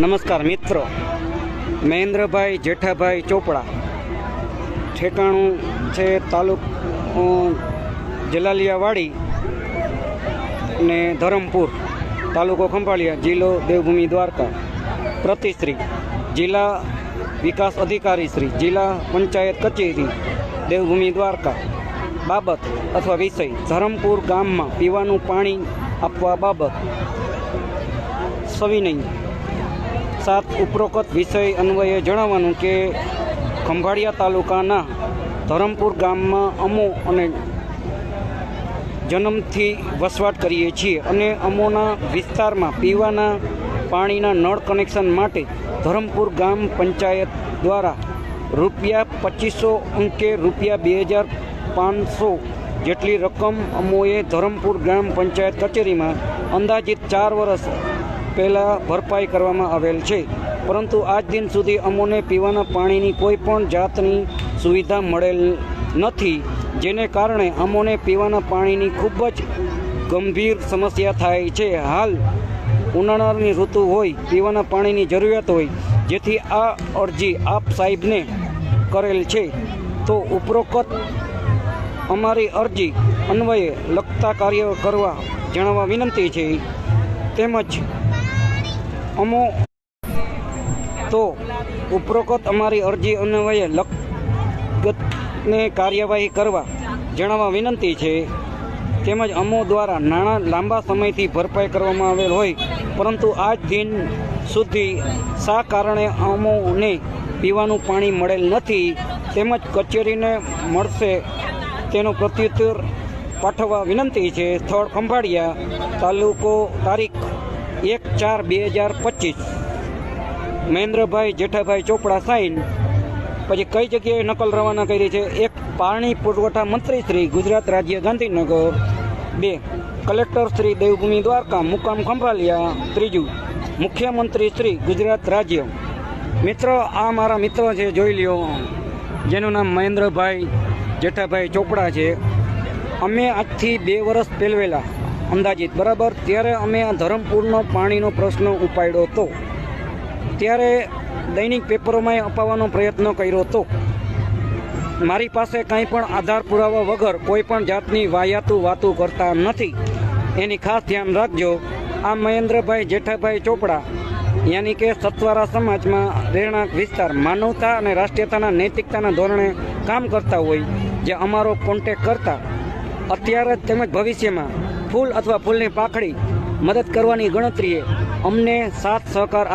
નમસ્કાર મિત્રો. મહેન્દ્રભાઈ જેઠાભાઈ ચોપડા. ઠેકાણું છે તાલુક જલાલિયાવાડી ને ધરમપુર, તાલુકો ખંભાળિયા જિલ્લો દેવભૂમિ દ્વારકા. પ્રતિશ્રી, જિલ્લા વિકાસ અધિકારી શ્રી, જિલ્લા પંચાયત કચેરી, દેવભૂમિ દ્વારકા. બાબત અથવા વિષય, ધરમપુર ગામમાં પીવાનું પાણી આપવા બાબત. સવિનય. સાત ઉપરોક્ત વિષય અન્વયે જણાવવાનું કે ખંભાળિયા તાલુકાના ધરમપુર ગામમાં અમો અને જન્મથી વસવાટ કરીએ છીએ અને અમોના વિસ્તારમાં પીવાના પાણીના નળ કનેક્શન માટે ધરમપુર ગામ પંચાયત દ્વારા રૂપિયા પચીસો અંકે રૂપિયા બે હજાર પાંચસો જેટલી રકમ અમોએ ધરમપુર ગ્રામ પંચાયત કચેરીમાં અંદાજિત ચાર વર્ષ પહેલાં ભરપાઈ કરવામાં આવેલ છે. પરંતુ આજ દિન સુધી અમોને પીવાના પાણીની કોઈ પણ જાતની સુવિધા મળેલ નથી, જેને કારણે અમોને પીવાના પાણીની ખૂબ જ ગંભીર સમસ્યા થાય છે. હાલ ઉનાળાની ઋતુ હોય, પીવાના પાણીની જરૂરિયાત હોય, જેથી આ અરજી આપ સાહેબને કરેલ છે. તો ઉપરોક્ત અમારી અરજી અન્વયે લગતા કાર્ય કરવા જણાવવા વિનંતી છે. તેમજ અમો તો ઉપરોક્ત અમારી અરજી અન્વયે લગતને કાર્યવાહી કરવા જણાવવા વિનંતી છે. તેમજ અમો દ્વારા નાણાં લાંબા સમયથી ભરપાઈ કરવામાં આવેલ હોય, પરંતુ આજ દિન સુધી શા કારણે અમોને પીવાનું પાણી મળેલ નથી, તેમજ કચેરીને મળશે તેનો પ્રત્યુત્તર પાઠવવા વિનંતી છે. સ્થળ ખંભાળિયા તાલુકો તારીખ એક ચાર બે હજાર પચીસ. મહેન્દ્રભાઈ જેઠાભાઈ ચોપડા સાઈન. પછી કઈ જગ્યાએ નકલ રવાના કરી છે? એક પાણી પુરવઠા મંત્રી શ્રી ગુજરાત રાજ્ય ગાંધીનગર. બે, કલેક્ટર શ્રી દેવભૂમિ દ્વારકા, મુકામ ખંભાલિયા. ત્રીજું, મુખ્યમંત્રી શ્રી ગુજરાત રાજ્ય. મિત્ર, આ મારા મિત્ર છે, જોઈ લ્યો. જેનું નામ મહેન્દ્રભાઈ જેઠાભાઈ ચોપડા છે. અમે આજથી બે વર્ષ પહેલવેલા. અંદાજિત, બરાબર? ત્યારે અમે આ ધરમપુરનો પાણીનો પ્રશ્ન ઉપાડ્યો હતો. ત્યારે દૈનિક પેપરોમાં અપાવવાનો પ્રયત્ન કર્યો હતો. મારી પાસે કંઈ પણ આધાર પુરાવા વગર કોઈ પણ જાતની વાયાતું વાતું કરતા નથી. એની ખાસ ધ્યાન રાખજો, આ મહેન્દ્રભાઈ જેઠાભાઈ ચોપડા, યાની કે સત્વારા સમાજમાં રહેણાંક વિસ્તાર, માનવતા અને રાષ્ટ્રીયતાના નૈતિકતાના ધોરણે કામ કરતા હોય, જે અમારો કોન્ટેક કરતા. અત્યારે જ તેમજ ભવિષ્યમાં ફૂલ અથવા ફૂલની પાખડી મદદ કરવાની ગણતરીએ અમને સાથ સહકાર